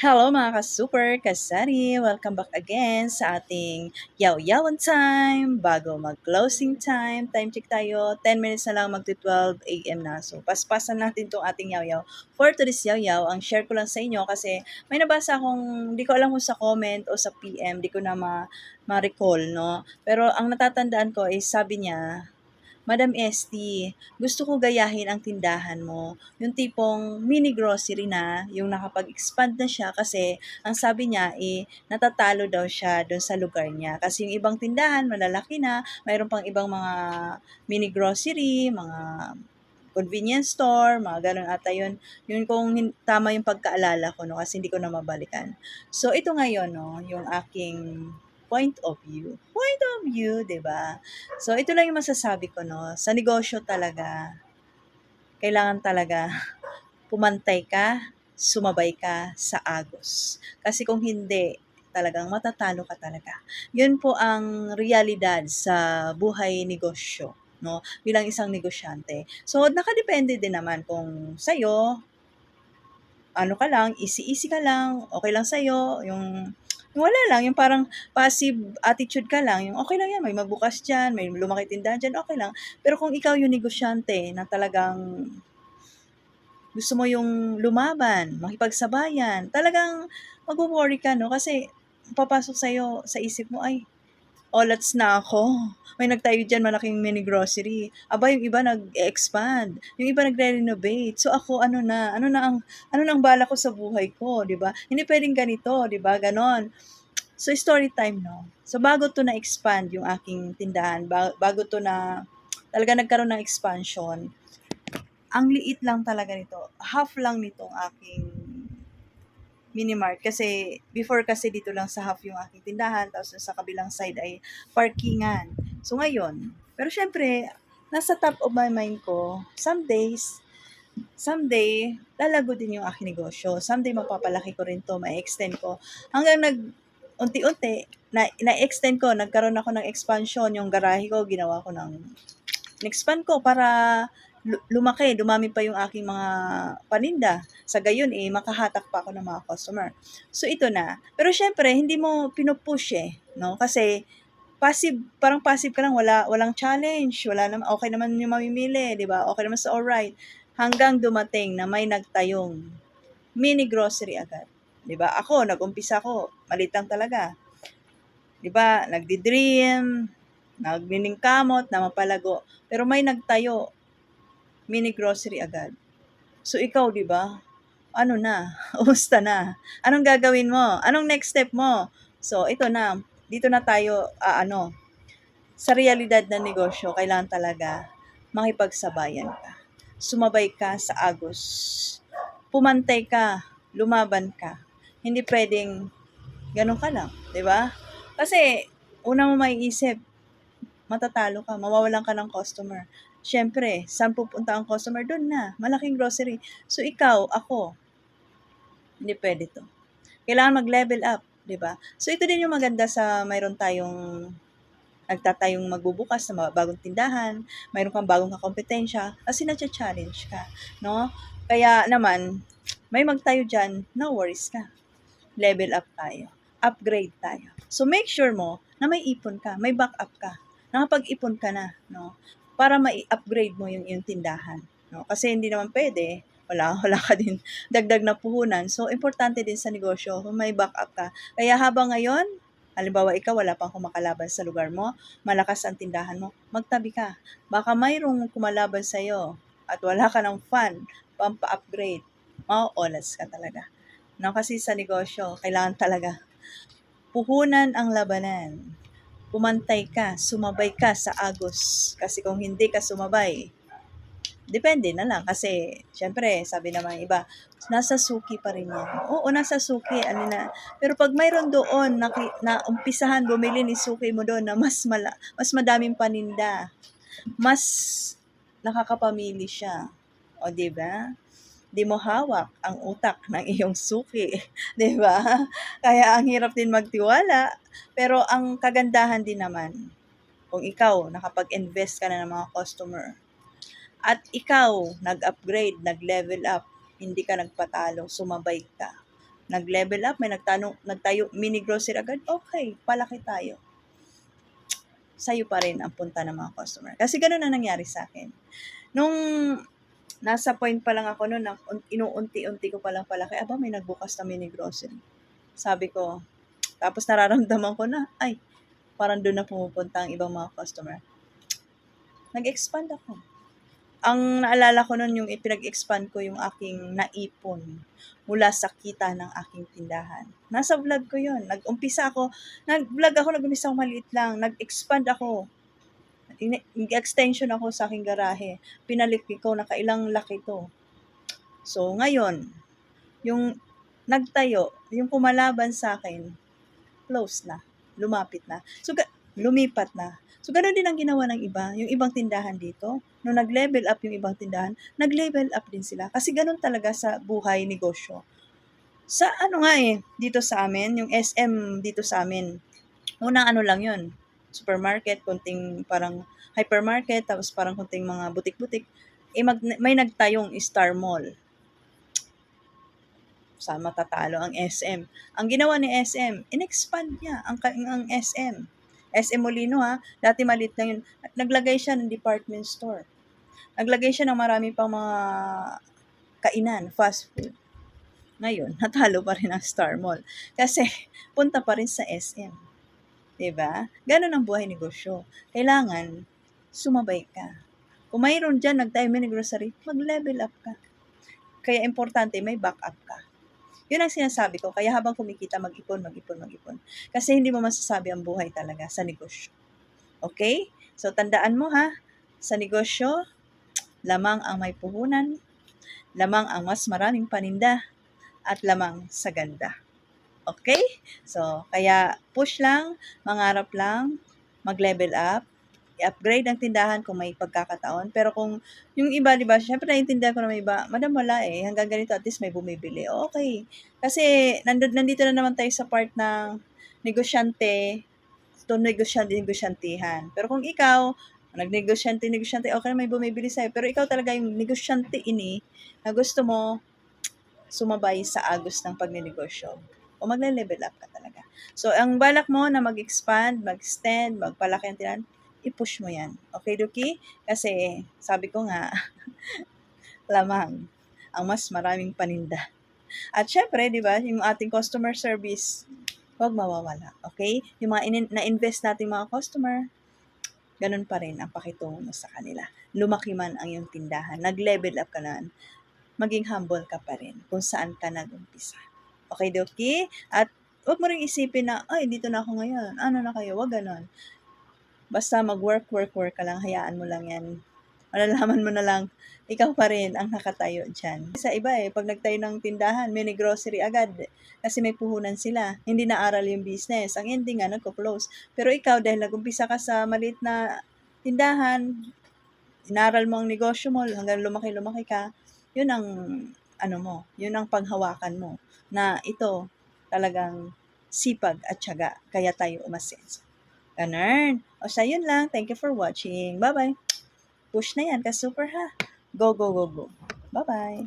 Hello mga ka-super, kasari! Welcome back again sa ating yaw-yawan time bago mag-closing time. Time check tayo, 10 minutes na lang mag-12 a.m. na. So, paspasan natin itong ating yaw-yaw. For today's yaw-yaw, ang share ko lang sa inyo kasi may nabasa akong, di ko alam kung sa comment o sa PM, di ko na ma- ma-recall, no? Pero ang natatandaan ko is sabi niya, Madam Esty, gusto ko gayahin ang tindahan mo. Yung tipong mini grocery na, yung nakapag-expand na siya kasi ang sabi niya, eh, natatalo daw siya doon sa lugar niya. Kasi yung ibang tindahan, malalaki na, mayroon pang ibang mga mini grocery, mga convenience store, mga ganun ata yun. Yun kung tama yung pagkaalala ko, no, kasi hindi ko na mabalikan. So, ito ngayon, no, yung aking point of view. Point of view, 'di ba? So, ito lang yung masasabi ko, no. Sa negosyo talaga, kailangan talaga pumantay ka, sumabay ka sa agos. Kasi kung hindi, talagang matatalo ka talaga. Yun po ang realidad sa buhay negosyo, no? Bilang isang negosyante. So, nakadepende din naman kung sa'yo, ano ka lang, easy-easy ka lang, okay lang sa'yo, yung yung wala lang, yung parang passive attitude ka lang, yung okay lang yan, may magbukas dyan, may lumaki tindahan dyan, okay lang. Pero kung ikaw yung negosyante na talagang gusto mo yung lumaban, makipagsabayan, talagang mag-worry ka, no? Kasi papasok sa'yo sa isip mo, ay, olats na ako. May nagtayo dyan malaking mini grocery. Aba, yung iba nag-expand. Yung iba nagre-renovate. So ako, ano na, ano na ang, ano na ang bala ko sa buhay ko, di ba? Hindi pwedeng ganito, di ba? Ganon. So, story time, no? So, bago to na-expand yung aking tindahan, ba- bago to na talaga nagkaroon ng expansion, ang liit lang talaga nito. Half lang nitong aking minimart. Kasi, before kasi dito lang sa half yung aking tindahan, tapos sa kabilang side ay parkingan. So, ngayon, pero syempre, nasa top of my mind ko, some days, someday, lalago din yung aking negosyo. Someday, mapapalaki ko rin to, ma-extend ko. Hanggang nag, unti-unti, na, na-extend ko, nagkaroon ako ng expansion, yung garahe ko, ginawa ko ng, expand ko para lumaki, dumami pa yung aking mga paninda. Sa gayon, eh, makahatak pa ako ng mga customer. So, ito na. Pero syempre, hindi mo pinupush eh, no? Kasi, passive, parang passive ka lang, wala, walang challenge, wala naman, okay naman yung mamimili, di ba? Okay naman sa alright. Hanggang dumating na may nagtayong mini grocery agad. Di ba? Ako, nag-umpisa ako, maliit lang talaga. Di ba? Nagdi-dream, nagniningkamot, na mapalago. Pero may nagtayo, mini grocery agad. So ikaw, di ba? Ano na? Umusta na? Anong gagawin mo? Anong next step mo? So ito na, dito na tayo, ah, ano, sa realidad ng negosyo, kailangan talaga makipagsabayan ka. Sumabay ka sa agos. Pumantay ka, lumaban ka. Hindi pwedeng ganun ka lang, di ba? Kasi, una mo maiisip, matatalo ka, mawawalan ka ng customer. Siyempre, saan pupunta ang customer? Doon na, malaking grocery. So, ikaw, ako, hindi pwede to. Kailangan mag-level up, di ba? So, ito din yung maganda sa mayroon tayong nagtatayong magbubukas ng bagong tindahan, mayroon kang bagong kakompetensya, kasi na-challenge ka, no? Kaya naman, may magtayo dyan, no worries ka. Level up tayo. Upgrade tayo. So, make sure mo na may ipon ka, may backup ka. Nakapag-ipon ka na, no? Para ma-upgrade mo yung, yung tindahan. No? Kasi hindi naman pwede, wala, wala ka din dagdag na puhunan. So, importante din sa negosyo kung may backup ka. Kaya habang ngayon, halimbawa ikaw wala pang kumakalaban sa lugar mo, malakas ang tindahan mo, magtabi ka. Baka mayroong kumalaban sa'yo at wala ka ng fund, pampa-upgrade, mauolas ka talaga. No, kasi sa negosyo, kailangan talaga puhunan ang labanan. Pumantay ka, sumabay ka sa agos. Kasi kung hindi ka sumabay, depende na lang. Kasi, syempre, sabi naman iba, nasa suki pa rin yan. Oo, nasa suki. Ano na. Pero pag mayroon doon, na, na umpisahan, bumili ni suki mo doon na mas, mala, mas madaming paninda, mas nakakapamili siya. O, di ba? Di mo hawak ang utak ng iyong suki. Di ba? Kaya ang hirap din magtiwala. Pero ang kagandahan din naman, kung ikaw nakapag-invest ka na ng mga customer, at ikaw nag-upgrade, nag-level up, hindi ka nagpatalo, sumabay ka. nag-level up, may nagtanong, nagtayo, mini grocery agad, okay, palaki tayo. Sa'yo pa rin ang punta ng mga customer. Kasi ganun ang nangyari sa akin. Nung nasa point pa lang ako noon, inuunti-unti ko palang palaki, aba, may nagbukas na mini grocery. Sabi ko, tapos nararamdaman ko na, ay, parang doon na pumupunta ang ibang mga customer. Nag-expand ako. Ang naalala ko noon yung ipinag-expand ko yung aking naipon mula sa kita ng aking tindahan. Nasa vlog ko yon. Nag-umpisa ako, nag-vlog ako, nag-umpisa ako maliit lang, nag-expand ako. Nag-extension ako sa aking garahe. Pinaliki ko, nakailang laki to. So, ngayon, yung nagtayo, yung kumalaban sa akin, close na, lumapit na. So, lumipat na. So, ganun din ang ginawa ng iba, yung ibang tindahan dito. Nung nag-level up yung ibang tindahan, nag-level up din sila. Kasi ganun talaga sa buhay negosyo. Sa ano nga eh, dito sa amin, yung SM dito sa amin, unang ano lang yun, supermarket, kunting parang hypermarket, tapos parang kunting mga butik-butik. Eh, mag, may nagtayong Star Mall. Sa matatalo ang SM. Ang ginawa ni SM, in-expand niya ang, ang SM. SM Molino ha, dati maliit lang yun. Naglagay siya ng department store. Naglagay siya ng marami pang mga kainan, fast food. Ngayon, natalo pa rin ang Star Mall. Kasi, punta pa rin sa SM. 'Di ba? Ganun ang buhay negosyo. Kailangan, sumabay ka. Kung mayroon dyan, nagtayo mini grocery, mag-level up ka. Kaya importante, may backup ka. Yun ang sinasabi ko. Kaya habang kumikita, mag-ipon, mag-ipon, mag-ipon. Kasi hindi mo masasabi ang buhay talaga sa negosyo. Okay? So, tandaan mo ha, sa negosyo, lamang ang may puhunan, lamang ang mas maraming paninda, at lamang sa ganda. Okay? So, kaya push lang, mangarap lang, mag-level up, i-upgrade ang tindahan kung may pagkakataon. Pero kung yung iba, di ba, syempre naiintindihan ko na may iba, madam wala eh, hanggang ganito at least may bumibili. Okay. Kasi nandun, nandito na naman tayo sa part ng negosyante, to negosyante, negosyantihan. Pero kung ikaw, nagnegosyante, negosyante, okay may bumibili sa'yo. Pero ikaw talaga yung negosyante ini na gusto mo sumabay sa agos ng pagnenegosyo o magle-level up ka talaga. So, ang balak mo na mag-expand, mag-extend, magpalaki ang tindahan, i-push mo yan. Okay, Duki? Kasi, sabi ko nga, lamang ang mas maraming paninda. At syempre, di ba, yung ating customer service, huwag mawawala. Okay? Yung mga in- na-invest nating mga customer, ganun pa rin ang pakitungo mo sa kanila. Lumaki man ang iyong tindahan, nag-level up ka na, maging humble ka pa rin kung saan ka nag-umpisa. Okay, Doki? At huwag mo rin isipin na, ay, dito na ako ngayon. Ano na kayo? Huwag ganon. Basta mag-work, work, work ka lang. Hayaan mo lang yan. Malalaman mo na lang, ikaw pa rin ang nakatayo dyan. Sa iba eh, pag nagtayo ng tindahan, mini grocery agad. Kasi may puhunan sila. Hindi na-aral yung business. Ang ending nga, nagko-close. Pero ikaw, dahil nag-umpisa ka sa maliit na tindahan, inaral mo ang negosyo mo hanggang lumaki-lumaki ka, yun ang ano mo, yun ang panghawakan mo na ito talagang sipag at syaga kaya tayo umasenso. Ganun. O siya, yun lang. Thank you for watching. Bye-bye. Push na yan, ka super ha. Go, go, go, go. Bye-bye.